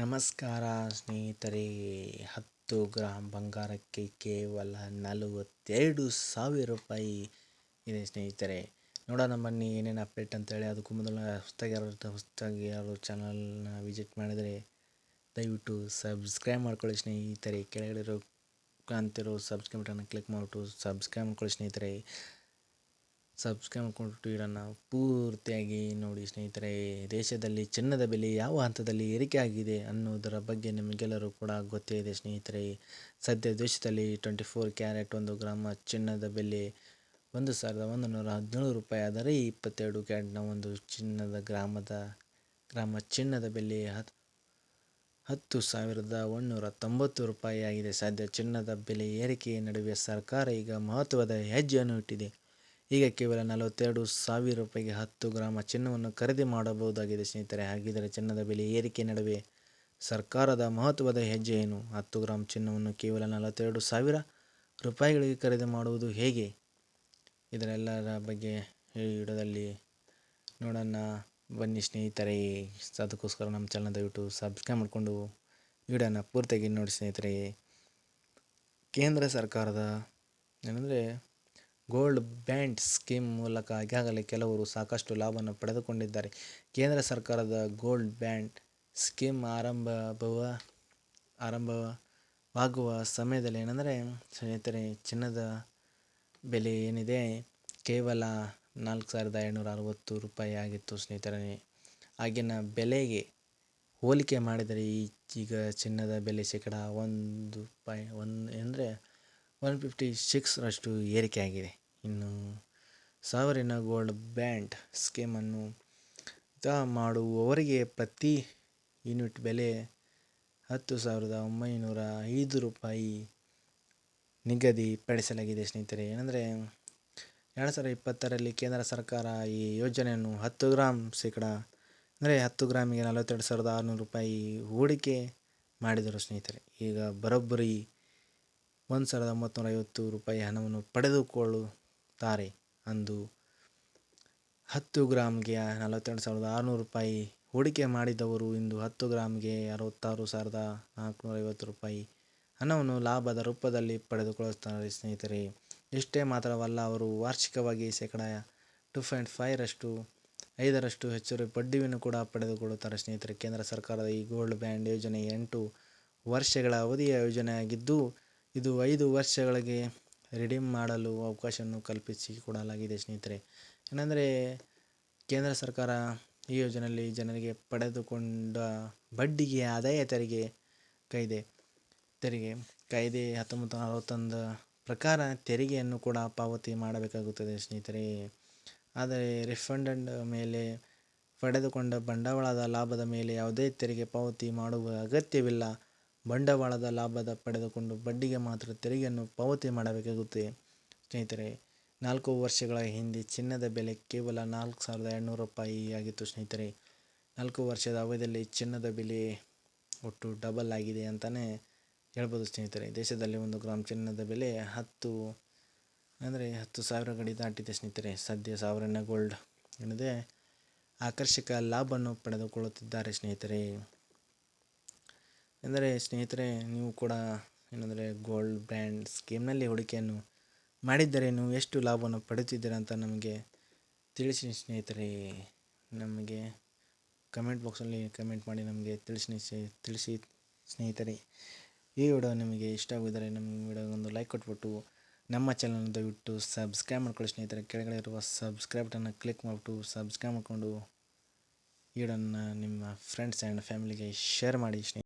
ನಮಸ್ಕಾರ ಸ್ನೇಹಿತರೆ. ಹತ್ತು ಗ್ರಾಮ್ ಬಂಗಾರಕ್ಕೆ ಕೇವಲ ನಲವತ್ತೆರಡು ಸಾವಿರ ರೂಪಾಯಿ ಇದೆ ಸ್ನೇಹಿತರೆ. ನೋಡೋಣ ಬನ್ನಿ ಏನೇನು ಅಪ್ಡೇಟ್ ಅಂತೇಳಿ. ಅದಕ್ಕೂ ಮೊದಲು ಹೊಸ್ದಾಗಿ ಯಾರು ಹೊಸ್ದಾಗಿ ಯಾರು ಚಾನಲ್ನ ವಿಸಿಟ್ ಮಾಡಿದರೆ ದಯವಿಟ್ಟು ಸಬ್ಸ್ಕ್ರೈಬ್ ಮಾಡ್ಕೊಳ್ಳಿ ಸ್ನೇಹಿತರೆ. ಕೆಳಗಡೆ ಇರೋ ಕಾಣ್ತಿರೋ ಸಬ್ಸ್ಕ್ರೈಬ್ ಬಟನ್ನ ಕ್ಲಿಕ್ ಮಾಡಿಬಿಟ್ಟು ಸಬ್ಸ್ಕ್ರೈಬ್ ಮಾಡ್ಕೊಳ್ಳಿ ಸ್ನೇಹಿತರೆ. ಸಬ್ಸ್ಕ್ರೈಬ್ ಮಾಡ್ಕೊಂಡು ಇದನ್ನು ಪೂರ್ತಿಯಾಗಿ ನೋಡಿ ಸ್ನೇಹಿತರೆ, ದೇಶದಲ್ಲಿ ಚಿನ್ನದ ಬೆಲೆ ಯಾವ ಹಂತದಲ್ಲಿ ಏರಿಕೆ ಆಗಿದೆ ಅನ್ನೋದರ ಬಗ್ಗೆ ನಿಮಗೆಲ್ಲರೂ ಕೂಡ ಗೊತ್ತೇ ಇದೆ ಸ್ನೇಹಿತರೆ. ಸದ್ಯ ದೇಶದಲ್ಲಿ ಟ್ವೆಂಟಿ ಫೋರ್ ಕ್ಯಾರೆಟ್ ಒಂದು ಗ್ರಾಮ ಚಿನ್ನದ ಬೆಲೆ ಒಂದು ಸಾವಿರದ ಒಂದು ನೂರ ಹದಿನೇಳು ರೂಪಾಯಿ. ಆದರೆ ಇಪ್ಪತ್ತೆರಡು ಕ್ಯಾರೆಟ್ನ ಒಂದು ಚಿನ್ನದ ಗ್ರಾಮದ, ಗ್ರಾಮ ಚಿನ್ನದ ಬೆಲೆ ಹತ್ತು ಹತ್ತು ಸಾವಿರದ ಒಂದುನೂರ ತೊಂಬತ್ತು ರೂಪಾಯಿ ಆಗಿದೆ. ಸದ್ಯ ಚಿನ್ನದ ಬೆಲೆ ಏರಿಕೆಯ ನಡುವೆ ಸರ್ಕಾರ ಈಗ ಮಹತ್ವದ ಹೆಜ್ಜೆಯನ್ನು ಇಟ್ಟಿದೆ. ಈಗ ಕೇವಲ ನಲವತ್ತೆರಡು ಸಾವಿರ ರೂಪಾಯಿಗೆ ಹತ್ತು ಗ್ರಾಮ ಚಿನ್ನವನ್ನು ಖರೀದಿ ಮಾಡಬಹುದಾಗಿದೆ ಸ್ನೇಹಿತರೆ. ಹಾಗಿದ್ದರೆ ಚಿನ್ನದ ಬೆಲೆ ಏರಿಕೆ ನಡುವೆ ಸರ್ಕಾರದ ಮಹತ್ವದ ಹೆಜ್ಜೆ ಏನು? ಹತ್ತು ಗ್ರಾಮ್ ಚಿನ್ನವನ್ನು ಕೇವಲ ನಲವತ್ತೆರಡು ಸಾವಿರ ರೂಪಾಯಿಗಳಿಗೆ ಖರೀದಿ ಮಾಡುವುದು ಹೇಗೆ? ಇದರೆಲ್ಲರ ಬಗ್ಗೆ ಈ ವಿಡಿಯೋದಲ್ಲಿ ನೋಡೋಣ. ಬನ್ನಿ ಸ್ನೇಹಿತರೆ. ಅದಕ್ಕೋಸ್ಕರ ನಮ್ಮ ಚಾನಲ್ ದಯವಿಟ್ಟು ಸಬ್ಸ್ಕ್ರೈಬ್ ಮಾಡಿಕೊಂಡು ವಿಡಿಯೋನ ಪೂರ್ತಿಯಾಗಿ ನೋಡಿ ಸ್ನೇಹಿತರೆ. ಕೇಂದ್ರ ಸರ್ಕಾರದ ಏನಂದರೆ ಗೋಲ್ಡ್ ಬ್ಯಾಂಡ್ ಸ್ಕೀಮ್ ಮೂಲಕ ಈಗಾಗಲೇ ಕೆಲವರು ಸಾಕಷ್ಟು ಲಾಭವನ್ನು ಪಡೆದುಕೊಂಡಿದ್ದಾರೆ. ಕೇಂದ್ರ ಸರ್ಕಾರದ ಗೋಲ್ಡ್ ಬ್ಯಾಂಡ್ ಸ್ಕೀಮ್ ಆರಂಭವ, ಆರಂಭವಾಗುವ ಸಮಯದಲ್ಲಿ ಏನಂದರೆ, ಸ್ನೇಹಿತರೆ, ಚಿನ್ನದ ಬೆಲೆ ಏನಿದೆ? ಕೇವಲ ನಾಲ್ಕು ಸಾವಿರದ ಐನೂರ ಅರವತ್ತು ರೂಪಾಯಿ ಆಗಿತ್ತು ಸ್ನೇಹಿತರೇ. ಆಗಿನ ಬೆಲೆಗೆ ಹೋಲಿಕೆ ಮಾಡಿದರೆ ಈಗ ಚಿನ್ನದ ಬೆಲೆ ಶೇಕಡ ಒಂದು ಪಾಯ್ ಒನ್ ಫಿಫ್ಟಿ ಸಿಕ್ಸ್ರಷ್ಟು ಏರಿಕೆಯಾಗಿದೆ ಇನ್ನು ಸಾವಿರಿನ ಗೋಲ್ಡ್ ಬ್ಯಾಂಡ್ ಸ್ಕೀಮನ್ನು ದ ಮಾಡುವವರಿಗೆ ಪ್ರತಿ ಯೂನಿಟ್ ಬೆಲೆ ಹತ್ತು ಸಾವಿರದ ಒಂಬೈನೂರ ಐದು ರೂಪಾಯಿ ನಿಗದಿಪಡಿಸಲಾಗಿದೆ ಸ್ನೇಹಿತರೆ. ಏನಂದರೆ, ಎರಡು ಸಾವಿರದ ಇಪ್ಪತ್ತರಲ್ಲಿ ಕೇಂದ್ರ ಸರ್ಕಾರ ಈ ಯೋಜನೆಯನ್ನು ಹತ್ತು ಗ್ರಾಮ್ ಶೇಕಡ, ಅಂದರೆ ಹತ್ತು ಗ್ರಾಮಿಗೆ ನಲವತ್ತೆರಡು ಸಾವಿರದ ಆರುನೂರು ರೂಪಾಯಿ ಹೂಡಿಕೆ ಮಾಡಿದರು ಸ್ನೇಹಿತರೆ. ಈಗ ಬರೋಬ್ಬರಿ ಒಂದು ಸಾವಿರದ ಒಂಬತ್ತು ಐವತ್ತು ರೂಪಾಯಿ ಹಣವನ್ನು ಪಡೆದುಕೊಳ್ಳುತ್ತಾರೆ ಅಂದು ಹತ್ತು ಗ್ರಾಮ್ಗೆ ನಲವತ್ತೆರಡು ಸಾವಿರದ ಆರುನೂರು ರೂಪಾಯಿ ಹೂಡಿಕೆ ಮಾಡಿದವರು ಇಂದು ಹತ್ತು ಗ್ರಾಮ್ಗೆ ಅರವತ್ತಾರು ಸಾವಿರದ ನಾಲ್ಕುನೂರ ಐವತ್ತು ರೂಪಾಯಿ ಹಣವನ್ನು ಲಾಭದ ರೂಪದಲ್ಲಿ ಪಡೆದುಕೊಳ್ಳುತ್ತಾರೆ ಸ್ನೇಹಿತರೆ. ಇಷ್ಟೇ ಮಾತ್ರವಲ್ಲ, ಅವರು ವಾರ್ಷಿಕವಾಗಿ ಶೇಕಡ ಟು ಪಾಯಿಂಟ್ ಫೈವ್ರಷ್ಟು ಐದರಷ್ಟು ಹೆಚ್ಚುವರಿ ಬಡ್ಡಿಯನ್ನು ಕೂಡ ಪಡೆದುಕೊಳ್ಳುತ್ತಾರೆ ಸ್ನೇಹಿತರೆ. ಕೇಂದ್ರ ಸರ್ಕಾರದ ಈ ಗೋಲ್ಡ್ ಬ್ಯಾಂಡ್ ಯೋಜನೆ ಎಂಟು ವರ್ಷಗಳ ಅವಧಿಯ ಯೋಜನೆಯಾಗಿದ್ದು ಇದು ಐದು ವರ್ಷಗಳಿಗೆ ರಿಡೀಮ್ ಮಾಡಲು ಅವಕಾಶವನ್ನು ಕಲ್ಪಿಸಿ ಕೊಡಲಾಗಿದೆ ಸ್ನೇಹಿತರೆ. ಏನಂದರೆ, ಕೇಂದ್ರ ಸರ್ಕಾರ ಈ ಯೋಜನೆಯಲ್ಲಿ ಜನರಿಗೆ ಪಡೆದುಕೊಂಡ ಬಡ್ಡಿಗೆ ಆದಾಯ ತೆರಿಗೆ ಕಾಯ್ದೆ ತೆರಿಗೆ ಕಾಯ್ದೆ ಹತ್ತೊಂಬತ್ತು ನಲವತ್ತೊಂದು ಪ್ರಕಾರ ತೆರಿಗೆಯನ್ನು ಕೂಡ ಪಾವತಿ ಮಾಡಬೇಕಾಗುತ್ತದೆ ಸ್ನೇಹಿತರೆ. ಆದರೆ ರಿಫಂಡಂಡ್ ಮೇಲೆ ಪಡೆದುಕೊಂಡ ಬಂಡವಾಳದ ಲಾಭದ ಮೇಲೆ ಯಾವುದೇ ತೆರಿಗೆ ಪಾವತಿ ಮಾಡುವ ಅಗತ್ಯವಿಲ್ಲ. ಬಂಡವಾಳದ ಲಾಭದ ಪಡೆದುಕೊಂಡು ಬಡ್ಡಿಗೆ ಮಾತ್ರ ತೆರಿಗೆಯನ್ನು ಪಾವತಿ ಮಾಡಬೇಕಾಗುತ್ತೆ. ಸ್ನೇಹಿತರೆ, ನಾಲ್ಕು ವರ್ಷಗಳ ಹಿಂದೆ ಚಿನ್ನದ ಬೆಲೆ ಕೇವಲ ನಾಲ್ಕು ಸಾವಿರದ ಎರಡುನೂರು ರೂಪಾಯಿ ಆಗಿತ್ತು ಸ್ನೇಹಿತರೆ. ನಾಲ್ಕು ವರ್ಷದ ಅವಧಿಯಲ್ಲಿ ಚಿನ್ನದ ಬೆಲೆ ಒಟ್ಟು ಡಬಲ್ ಆಗಿದೆ ಅಂತಲೇ ಹೇಳ್ಬೋದು ಸ್ನೇಹಿತರೆ. ದೇಶದಲ್ಲಿ ಒಂದು ಗ್ರಾಮ್ ಚಿನ್ನದ ಬೆಲೆ ಹತ್ತು, ಅಂದರೆ ಹತ್ತು ಸಾವಿರ ಗಡಿ ದಾಟಿದೆ ಸ್ನೇಹಿತರೆ. ಸದ್ಯ ಸಾವಿರನ ಗೋಲ್ಡ್ ಏನಿದೆ ಆಕರ್ಷಕ ಲಾಭವನ್ನು ಪಡೆದುಕೊಳ್ಳುತ್ತಿದ್ದಾರೆ ಸ್ನೇಹಿತರೆ. ಎಂದರೆ ಸ್ನೇಹಿತರೆ, ನೀವು ಕೂಡ ಏನಂದರೆ ಗೋಲ್ಡ್ ಬ್ರ್ಯಾಂಡ್ ಸ್ಕೀಮ್ನಲ್ಲಿ ಹೂಡಿಕೆಯನ್ನು ಮಾಡಿದ್ದರೆ ನೀವು ಎಷ್ಟು ಲಾಭವನ್ನು ಪಡೆಯುತ್ತಿದ್ದೀರಾ ಅಂತ ನಮಗೆ ತಿಳಿಸಿ ಸ್ನೇಹಿತರೆ. ನಮಗೆ ಕಮೆಂಟ್ ಬಾಕ್ಸಲ್ಲಿ ಕಮೆಂಟ್ ಮಾಡಿ ನಮಗೆ ತಿಳಿಸಿ ತಿಳಿಸಿ ಸ್ನೇಹಿತರೆ. ಈ ವಿಡಿಯೋ ನಿಮಗೆ ಇಷ್ಟ ಆಗಿದ್ದರೆ ನಮ್ಮ ಒಂದು ಲೈಕ್ ಕೊಟ್ಬಿಟ್ಟು ನಮ್ಮ ಚಾನಲ್ ದಯವಿಟ್ಟು ಸಬ್ಸ್ಕ್ರೈಬ್ ಮಾಡ್ಕೊಳ್ಳಿ ಸ್ನೇಹಿತರೆ. ಕೆಳಗಡೆ ಇರುವ ಸಬ್ಸ್ಕ್ರೈಬ್ ಬಟನ್ನ ಕ್ಲಿಕ್ ಮಾಡಿಬಿಟ್ಟು ಸಬ್ಸ್ಕ್ರೈಬ್ ಮಾಡಿಕೊಂಡು ಈ ವಿಡಿಯೋನ ನಿಮ್ಮ ಫ್ರೆಂಡ್ಸ್ ಆ್ಯಂಡ್ ಫ್ಯಾಮಿಲಿಗೆ ಶೇರ್ ಮಾಡಿ ಸ್ನೇಹಿತರೆ.